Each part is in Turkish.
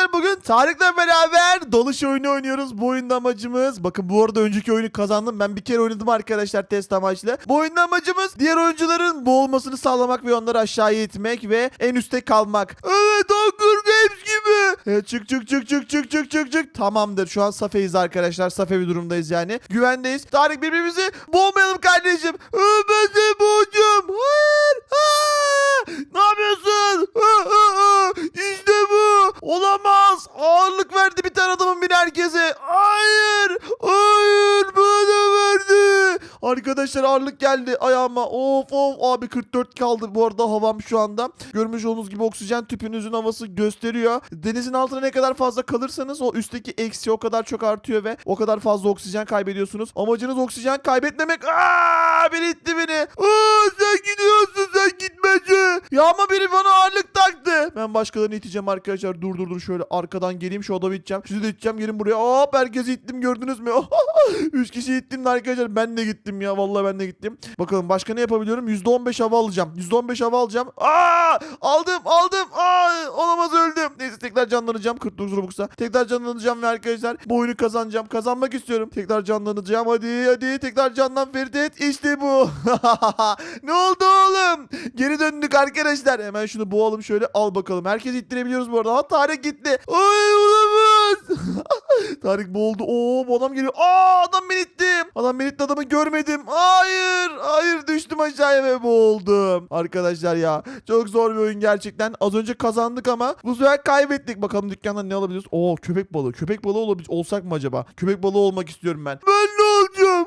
arkadaşlar bugün Tarık'la beraber dalış oyunu oynuyoruz. Bu oyunda amacımız bakın bu arada önceki oyunu kazandım. Ben bir kere oynadım arkadaşlar test amaçlı. Bu oyunda amacımız diğer oyuncuların boğulmasını sağlamak ve onları aşağıya itmek ve en üstte kalmak. Evet Hunger Games gibi. Evet, çık çık çık çık çık çık çık çık. Tamamdır şu an safeyiz arkadaşlar. Safe bir durumdayız yani. Güvendeyiz. Tarık birbirimizi boğmayalım kardeşim. Ben seni boğacağım. Hayır. Aa! Ne yapıyorsun? Aa, aa, aa! İşte bu. Olamaz. Ağırlık verdi bir tane adamın bir herkese. Hayır. Hayır. Bana verdi. Arkadaşlar ağırlık geldi ayağıma. Of of abi 44 kaldı bu arada havam şu anda. Görmüş olduğunuz gibi oksijen tüpünüzün havası gösteriyor. Denizin altına ne kadar fazla kalırsanız o üstteki eksi o kadar çok artıyor ve o kadar fazla oksijen kaybediyorsunuz. Amacınız oksijen kaybetmemek. Aa, biri itti beni. Aa, sen gidiyorsun sen gitmece. Ya ama biri bana ağırlık taktı. Ben başkalarını iteceğim arkadaşlar. Dur dur dur şöyle arkadan geleyim şu adamı iteceğim. Sizi de iteceğim gelin buraya. Hop herkesi ittim gördünüz mü? Üç kişi ittim de arkadaşlar ben de gittim ya. Vallahi ben de gittim. Bakalım başka ne yapabiliyorum? %15 hava alacağım. %15 hava alacağım. Aa! Aldım aldım. Aa! Olamaz öldüm. Neyse tekrar canlanacağım 49 Robux'a. Tekrar canlanacağım ve arkadaşlar bu oyunu kazanacağım. Kazanmak istiyorum. Tekrar canlanacağım. Hadi hadi tekrar canlan Feridet. İşte bu. ne oldu oğlum? Geri döndük arkadaşlar. Hemen şunu boğalım şöyle. Al bakalım. Herkes ittirebiliyoruz bu arada. Ha Tarık gitti. Ay olamaz. Tarık boğuldu. Oo bu adam geliyor. Aa adam beni itti. Adam beni itti adamı görmedim. Hayır. Hayır düştüm aşağıya ve boğuldum. Arkadaşlar ya. Çok zor bir oyun gerçekten. Az önce kazandık ama bu sefer kaybettik. Bakalım dükkandan ne alabiliriz? Oo köpek balığı. Köpek balığı olabil olsak mı acaba? Köpek balığı olmak istiyorum ben. Ben?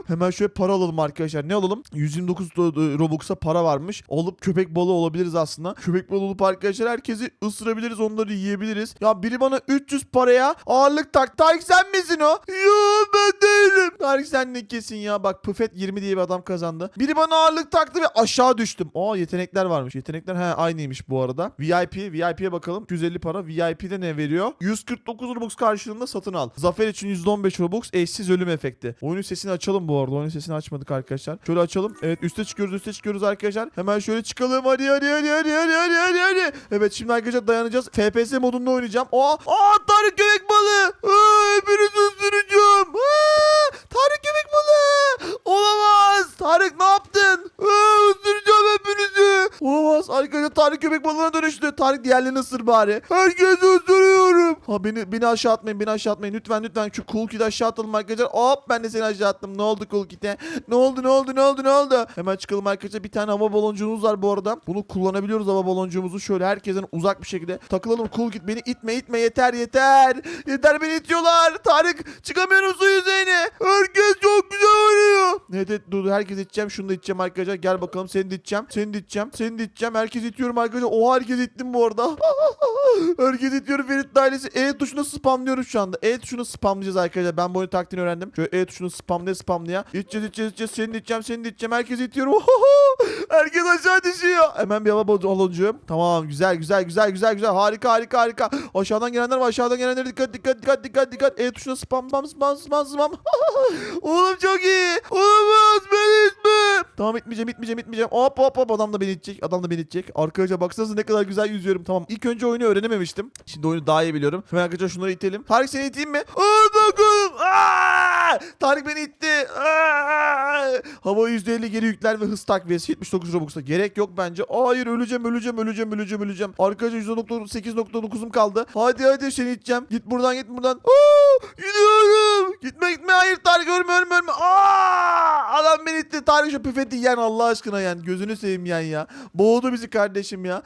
Hemen şöyle para alalım arkadaşlar. Ne alalım? 129 do- Robux'a para varmış. Alıp köpek balığı olabiliriz aslında. Köpek balığı olup arkadaşlar herkesi ısırabiliriz. Onları yiyebiliriz. Ya biri bana 300 paraya ağırlık tak. Tarık sen misin o? Yo ben değilim. Tarık sen ne kesin ya. Bak Pıfet 20 diye bir adam kazandı. Biri bana ağırlık taktı ve aşağı düştüm. Aa yetenekler varmış. Yetenekler he aynıymış bu arada. VIP. VIP'ye bakalım. 250 para. VIP'de ne veriyor? 149 Robux karşılığında satın al. Zafer için %15 Robux. Eşsiz ölüm efekti. Oyunun sesini açalım bu arada. Oyunun sesini açmadık arkadaşlar. Şöyle açalım. Evet üste çıkıyoruz üste çıkıyoruz arkadaşlar. Hemen şöyle çıkalım. Hadi hadi hadi hadi hadi hadi hadi hadi. Evet şimdi arkadaşlar dayanacağız. FPS modunda oynayacağım. Aa, aa Tarık köpek balığı. Aa, hepinizi ısıracağım. Aa, köpek balığına dönüştü. Tarık diğerlerini ısır bari. Herkesi ısırıyorum. Ha beni beni aşağı atmayın. Beni aşağı atmayın. Lütfen lütfen şu cool kid'i aşağı atalım arkadaşlar. Hop ben de seni aşağı attım. Ne oldu cool kid'e? Ne oldu ne oldu ne oldu ne oldu? Hemen çıkalım arkadaşlar. Bir tane hava baloncuğumuz var bu arada. Bunu kullanabiliyoruz hava baloncuğumuzu. Şöyle herkesten uzak bir şekilde takılalım. Cool kid beni itme itme yeter yeter. Yeter beni itiyorlar. Tarık çıkamıyorum su yüzeyine. Herkes çok güzel oynuyor. Evet evet dur herkes iteceğim. Şunu da iteceğim arkadaşlar. Gel bakalım seni de iteceğim. Seni de iteceğim. Seni de iteceğim. Herkes itiyorum arkadaşlar. Oha herkes ittim bu arada. herkes itiyorum Ferit ailesi. E tuşuna spamlıyoruz şu anda. E tuşuna spamlayacağız arkadaşlar. Ben bu oyunu taktiğini öğrendim. Şöyle E tuşunu spamlaya spamlaya. İteceğiz iteceğiz iteceğiz. Seni de iteceğim. Seni de iteceğim. Herkes itiyorum. herkes aşağı düşüyor. Hemen bir hava baloncuğum. Tamam güzel güzel güzel güzel güzel. Harika harika harika. Aşağıdan gelenler var. Aşağıdan gelenlere dikkat dikkat dikkat dikkat dikkat. E tuşuna spam spam spam spam spam. Oğlum çok iyi. Olamaz beni itme. Tamam itmeyeceğim itmeyeceğim itmeyeceğim. Hop hop hop adam da beni itecek. Adam da beni itecek. Arkadaşlar baksanıza ne kadar güzel yüzüyorum. Tamam ilk önce oyunu öğrenememiştim. Şimdi oyunu daha iyi biliyorum. Hemen arkadaşlar şunları itelim. Tarık seni iteyim mi? Aa! Tarık beni itti. Hava %50 geri yükler ve hız takviyesi 79 Robux'a. Gerek yok bence. Hayır öleceğim öleceğim öleceğim öleceğim öleceğim. Arkadaşlar %8.9'um kaldı. Hadi hadi seni iteceğim. Git buradan git buradan. Aa! Gidiyorum. Gitme gitme hayır Tarık ölme ölme ölme. Aa! Adam beni itti. Tarık şu püfeti yen Allah aşkına yen. Gözünü seveyim yen ya. Boğdu bizi kardeşim ya.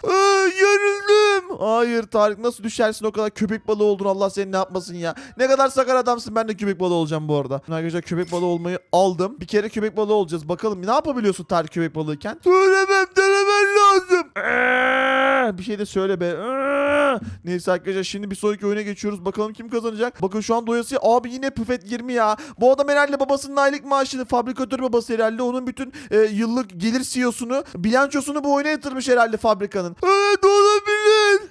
Yarıldım. Hayır Tarık nasıl düşersin o kadar köpek balığı oldun Allah seni ne yapmasın ya. Ne kadar sakar adamsın ben de köpek balığı olacağım bu arada. Arkadaşlar köpek balığı olmayı aldım. Bir kere köpek balığı olacağız. Bakalım ne yapabiliyorsun Tarık köpek balığıyken? Söylemem denemen lazım. Eee, Bir şey de söyle be. Neyse arkadaşlar şimdi bir sonraki oyuna geçiyoruz. Bakalım kim kazanacak. Bakın şu an doyası abi yine püfet 20 ya. Bu adam herhalde babasının aylık maaşını fabrikatör babası herhalde onun bütün e, yıllık gelir CEO'sunu bilançosunu bu oyuna yatırmış herhalde fabrikanın. Evet olabilir.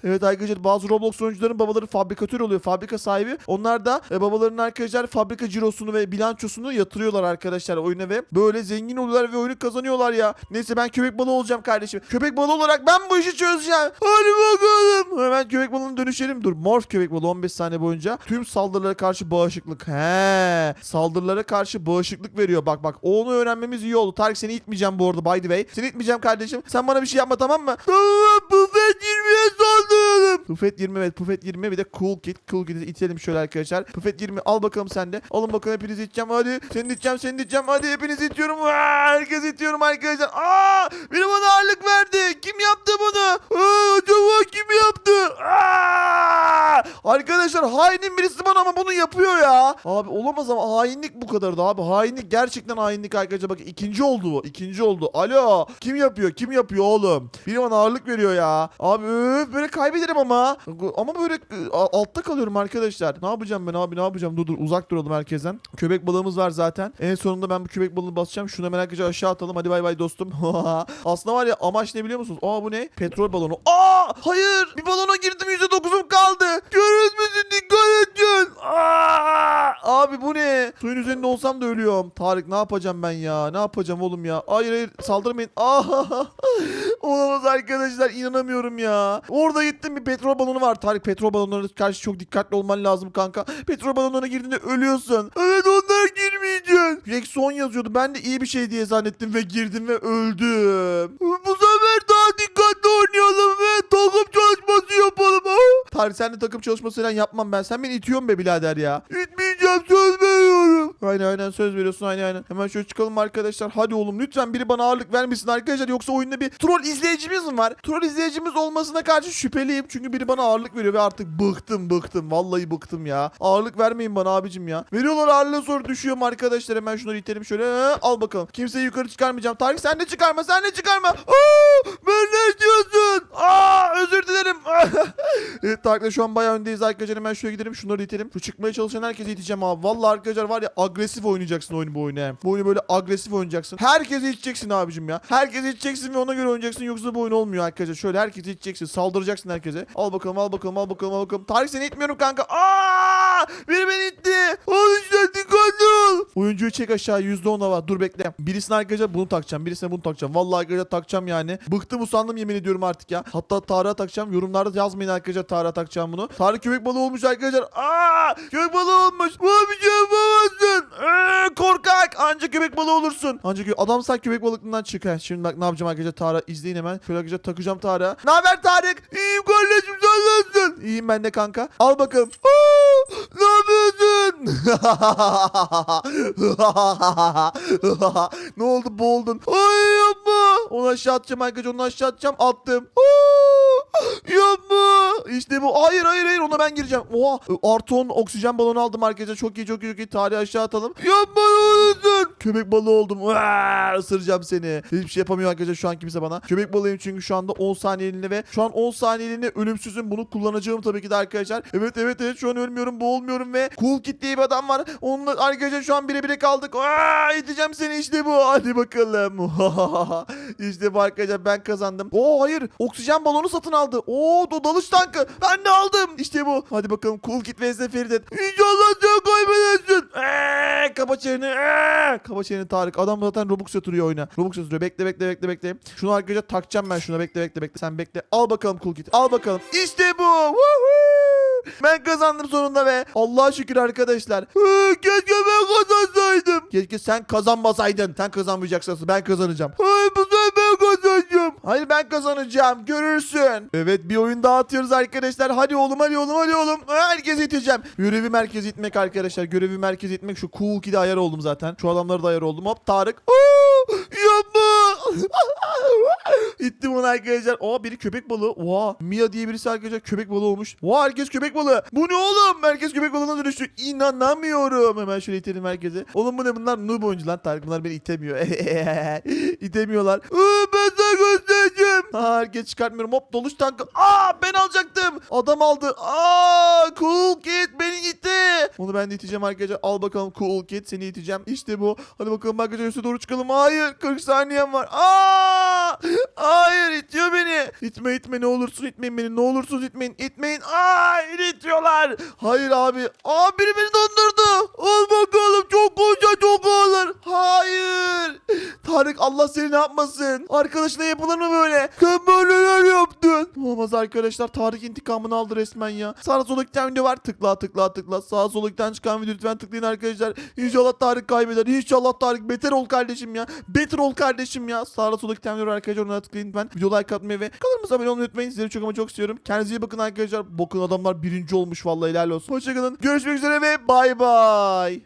Evet arkadaşlar bazı Roblox oyuncuların babaları fabrikatör oluyor. Fabrika sahibi. Onlar da e, babalarının arkadaşlar fabrika cirosunu ve bilançosunu yatırıyorlar arkadaşlar oyuna ve böyle zengin oluyorlar ve oyunu kazanıyorlar ya. Neyse ben köpek balığı olacağım kardeşim. Köpek balığı olarak ben bu işi çözeceğim. Hadi bakalım. Hemen köpek balığına dönüşelim. Dur morf köpek balığı 15 saniye boyunca tüm saldırılara karşı bağışıklık. He. Saldırılara karşı bağışıklık veriyor. Bak bak onu öğrenmemiz iyi oldu. Tarık seni itmeyeceğim bu arada by the way. Seni itmeyeceğim kardeşim. Sen bana bir şey yapma tamam mı? Tamam Buffet 20'ye saldıralım. Buffet 20 evet Buffet 20 bir de Cool Kid. Cool Kid'i itelim şöyle arkadaşlar. Buffet 20 al bakalım sen de. Alın bakalım hepinizi iteceğim hadi. Seni iteceğim seni iteceğim. Hadi hepinizi itiyorum. Herkes itiyorum arkadaşlar. Aa, biri bana ağırlık verdi. Kim yaptı bunu? Aa, acaba kim yaptı? Arkadaşlar hainin birisi bana ama bunu yapıyor ya. Abi olamaz ama hainlik bu kadardı abi. Hainlik gerçekten hainlik arkadaşlar. Bak ikinci oldu bu. ikinci oldu. Alo. Kim yapıyor? Kim yapıyor oğlum? Biri bana ağırlık veriyor ya. Abi öf, böyle kaybederim ama. Ama böyle e, altta kalıyorum arkadaşlar. Ne yapacağım ben abi ne yapacağım? Dur dur uzak duralım herkesten. Köpek balığımız var zaten. En sonunda ben bu köpek balığını basacağım. Şuna merak aşağı atalım. Hadi bay bay dostum. Aslında var ya amaç ne biliyor musunuz? Aa bu ne? Petrol balonu. Aa hayır. Bir balona girdim %9'um kaldı. Görüyoruz musun? Dikkat edin. Aa, abi bu ne? Suyun üzerinde olsam da ölüyorum. Tarık ne yapacağım ben ya? Ne yapacağım oğlum ya? Hayır hayır saldırmayın. Aa, olamaz arkadaşlar inanamıyorum ya. Orada gittim bir petrol balonu var. Tarık petrol balonlarına karşı çok dikkatli olman lazım kanka. Petrol balonlarına girdiğinde ölüyorsun. Evet onlar girmeyeceksin. Rexon yazıyordu. Ben de iyi bir şey diye zannettim ve girdim ve öldüm. Bu sefer daha dikkatli oynayalım De takım çalışması falan yapmam ben. Sen beni itiyorsun be birader ya. Aynen aynen söz veriyorsun aynen aynen. Hemen şöyle çıkalım arkadaşlar. Hadi oğlum lütfen biri bana ağırlık vermesin arkadaşlar. Yoksa oyunda bir troll izleyicimiz mi var? Troll izleyicimiz olmasına karşı şüpheliyim. Çünkü biri bana ağırlık veriyor ve artık bıktım bıktım. Vallahi bıktım ya. Ağırlık vermeyin bana abicim ya. Veriyorlar ağırlığı sonra düşüyorum arkadaşlar. Hemen şunları itelim şöyle. He, al bakalım. Kimseyi yukarı çıkarmayacağım. Tarık sen de çıkarma sen de çıkarma. Aa, ben ne diyorsun? Aa, özür dilerim. evet Tarık'la şu an bayağı öndeyiz arkadaşlar. Hemen şuraya gidelim. Şunları itelim. Şu çıkmaya çalışan herkese iteceğim abi. Vallahi arkadaşlar var ya agresif oynayacaksın oyunu bu oyunu. Bu oyunu böyle agresif oynayacaksın. Herkese iteceksin abicim ya. Herkese iteceksin ve ona göre oynayacaksın. Yoksa bu oyun olmuyor arkadaşlar. Şöyle herkese iteceksin. Saldıracaksın herkese. Al bakalım al bakalım al bakalım al bakalım. Tarık seni itmiyorum kanka. Aa! Biri beni itti. Al işte dikkatli. Oyuncuyu çek aşağı %10 hava. Dur bekle. Birisine arkadaşlar bunu takacağım. Birisine bunu takacağım. Vallahi arkadaşlar takacağım yani. Bıktım usandım yemin ediyorum artık ya. Hatta Tarık'a takacağım. Yorumlarda yazmayın arkadaşlar Tarık'a takacağım bunu. Tarık köpek balığı olmuş arkadaşlar. Aa! Köpek balığı olmuş. Bu bir şey yapamazsın. Ee, korkak. Anca köpek balığı olursun. Anca kö adam sen köpek balıklığından çık. He. Şimdi bak ne yapacağım arkadaşlar Tarık'a izleyin hemen. Şöyle arkadaşlar takacağım Tarık'a. Ne haber Tarık? İyiyim kardeşim sen nasılsın? İyiyim ben de kanka. Al bakalım. Ne yapıyorsun? ne oldu boğuldun? Ay yapma. Onu aşağı atacağım arkadaşlar onu aşağı atacağım. Attım. Yapma. İşte bu. Hayır hayır hayır ona ben gireceğim. Oha. Artı 10 oksijen balonu aldım arkadaşlar. Çok iyi çok iyi çok iyi. Tarihi aşağı atalım. Yapma olursun. Köpek balığı oldum. Aa, ısıracağım seni. Hiçbir şey yapamıyor arkadaşlar şu an kimse bana. Köpek balığıyım çünkü şu anda 10 saniyeliğine ve şu an 10 saniyeliğine ölümsüzüm. Bunu kullanacağım tabii ki de arkadaşlar. Evet evet evet şu an ölmüyorum boğulmuyorum ve Cool Kid diye bir adam var. Onunla arkadaşlar şu an bire bire kaldık. Aa, iteceğim seni işte bu. Hadi bakalım. işte bu arkadaşlar ben kazandım. Oo hayır. Oksijen balonu satın aldı. Oo do dalış tankı. Ben de aldım. İşte bu. Hadi bakalım Cool Kid vs Feridet. İnşallah sen kaybedersin. Eee, kapa çeneni. Eee. Çeneni Tarık. Adam zaten Robux yatırıyor oyuna. Robux yatırıyor. Bekle bekle bekle bekle. Şunu arkadaşlar takacağım ben şuna. Bekle bekle bekle. Sen bekle. Al bakalım Cool Kid. Al bakalım. İşte bu. Woohoo. Ben kazandım sonunda be. Allah'a şükür arkadaşlar. Keşke ben kazansaydım. Keşke sen kazanmasaydın. Sen kazanmayacaksın. Ben kazanacağım. Hayır bu kazanacağım. Hayır ben kazanacağım. Görürsün. Evet bir oyun daha atıyoruz arkadaşlar. Hadi oğlum hadi oğlum hadi oğlum. Herkes iteceğim. Görevi merkez itmek arkadaşlar. Görevi merkez itmek. Şu cool kid'e ayar oldum zaten. Şu adamlara da ayar oldum. Hop Tarık. Oo, yapma. İttim onu arkadaşlar. Aa biri köpek balığı. Oha. Mia diye birisi arkadaşlar köpek balığı olmuş. Oha herkes köpek balığı. Bu ne oğlum? Herkes köpek balığına dönüştü. İnanamıyorum. Hemen şöyle itelim herkese. Oğlum bu ne bunlar? Noob oyuncu lan Tarık. Bunlar beni itemiyor. İtemiyorlar. Aa, Ha, herkes çıkartmıyorum. Hop doluş tankı. Aa ben alacaktım. Adam aldı. Aa cool kid beni gitti. Onu ben de iteceğim arkadaşlar. Al bakalım cool kid seni iteceğim. İşte bu. Hadi bakalım arkadaşlar üste doğru çıkalım. Hayır 40 saniyem var. Aa! Hayır itiyor beni. İtme itme ne olursun itmeyin beni. Ne olursunuz itmeyin. İtmeyin. Aa itiyorlar. Hayır abi. Aa biri beni dondurdu. Al bakalım çok koca çok ağır. Hayır. Tarık Allah seni ne yapmasın. Arkadaşına yapılır mı böyle? Sen böyle neler yaptın? Olamaz arkadaşlar. Tarık intikamını aldı resmen ya. Sağ sola giden video var. Tıkla tıkla tıkla. Sağ sola giden çıkan video lütfen tıklayın arkadaşlar. İnşallah Tarık kaybeder. İnşallah Tarık beter ol kardeşim ya. Beter ol kardeşim ya. Sağ sola giden video var arkadaşlar. Ona tıklayın lütfen. Video like atmayı ve kanalımıza abone olmayı unutmayın. Sizleri çok ama çok istiyorum. Kendinize iyi bakın arkadaşlar. Bakın adamlar birinci olmuş vallahi helal olsun. Hoşçakalın. Görüşmek üzere ve bay bay.